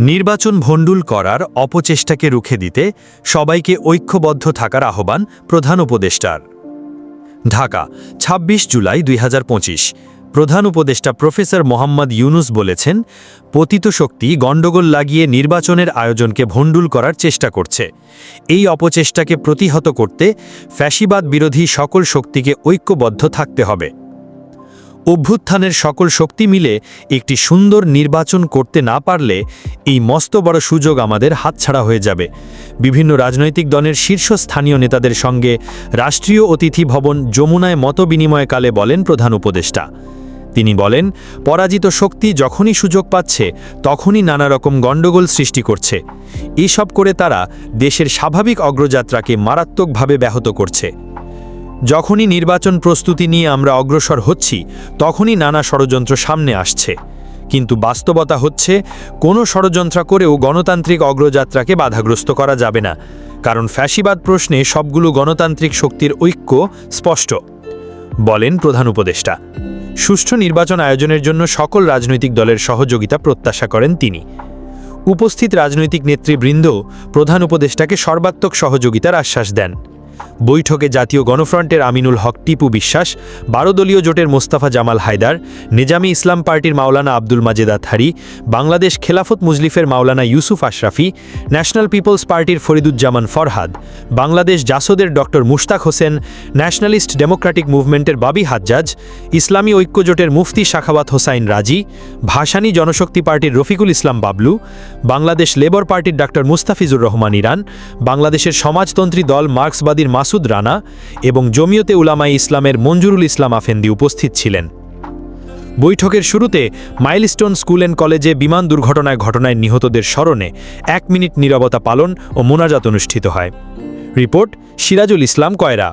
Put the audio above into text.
নির্বাচন ভণ্ডুল করার অপচেষ্টাকে রুখে দিতে সবাইকে ঐক্যবদ্ধ থাকার আহ্বান প্রধান উপদেষ্টার। ঢাকা ২৬ জুলাই দুই হাজার পঁচিশ। প্রধান উপদেষ্টা প্রফেসর মোহাম্মদ ইউনুস বলেছেন, পতিত শক্তি গণ্ডগোল লাগিয়ে নির্বাচনের আয়োজনকে ভণ্ডুল করার চেষ্টা করছে। এই অপচেষ্টাকে প্রতিহত করতে ফ্যাসিবাদ বিরোধী সকল শক্তিকে ঐক্যবদ্ধ থাকতে হবে। অভ্যুত্থানের সকল শক্তি মিলে একটি সুন্দর নির্বাচন করতে না পারলে এই মস্ত বড় সুযোগ আমাদের হাতছাড়া হয়ে যাবে। বিভিন্ন রাজনৈতিক দলের শীর্ষস্থানীয় নেতাদের সঙ্গে রাষ্ট্রীয় অতিথি ভবন যমুনায় মতবিনিময়কালে বলেন প্রধান উপদেষ্টা। তিনি বলেন, পরাজিত শক্তি যখনই সুযোগ পাচ্ছে, তখনই নানা রকম গণ্ডগোল সৃষ্টি করছে। এসব করে তারা দেশের স্বাভাবিক অগ্রযাত্রাকে মারাত্মকভাবে ব্যাহত করছে। যখনই নির্বাচন প্রস্তুতি নিয়ে আমরা অগ্রসর হচ্ছি, তখনই নানা ষড়যন্ত্র সামনে আসছে। কিন্তু বাস্তবতা হচ্ছে, কোনো ষড়যন্ত্র করেও গণতান্ত্রিক অগ্রযাত্রাকে বাধাগ্রস্ত করা যাবে না, কারণ ফ্যাসিবাদ প্রশ্নে সবগুলো গণতান্ত্রিক শক্তির ঐক্য স্পষ্ট। বলেন প্রধান উপদেষ্টা, সুষ্ঠু নির্বাচন আয়োজনের জন্য সকল রাজনৈতিক দলের সহযোগিতা প্রত্যাশা করেন তিনি। উপস্থিত রাজনৈতিক নেতৃবৃন্দ প্রধান উপদেষ্টাকে সর্বাত্মক সহযোগিতার আশ্বাস দেন। বৈঠকে জাতীয় গণফ্রন্টের আমিনুল হক, টিপু বিশ্বাস বারো দলীয় জোটের মোস্তাফা জামাল হায়দার, নিজামি ইসলাম পার্টির মাওলানা আব্দুল মাজেদ আথারি, বাংলাদেশ খেলাফত মুজলিফের মাওলানা ইউসুফ আশরাফি, ন্যাশনাল পিপলস পার্টির Fariduzzaman Farhad, Bangladesh জাসদের doctor Mushtaq Hossain, nationalist democratic মুভমেন্টের বাবি হাজ্জাজ, ইসলামী ঐক্য জোটের মুফতি শাখাওয়াত হোসাইন রাজি, ভাসানী জনশক্তি পার্টির রফিকুল ইসলাম বাবলু, বাংলাদেশ লেবার পার্টির ডক্টর মুস্তাফিজুর রহমান ইরান, বাংলাদেশের সমাজতন্ত্রী দল মার্ক্সবাদীর মাসুদ রানা এবং জমিয়তে উলামাই ইসলামের মঞ্জুরুল ইসলাম আফেন্দি উপস্থিত ছিলেন। বৈঠকের শুরুতে মাইলস্টোন স্কুল অ্যান্ড কলেজে বিমান দুর্ঘটনায় ঘটনায় নিহতদের স্মরণে এক মিনিট নিরবতা পালন ও মোনাজাত অনুষ্ঠিত হয়। রিপোর্ট সিরাজুল ইসলাম কয়রা।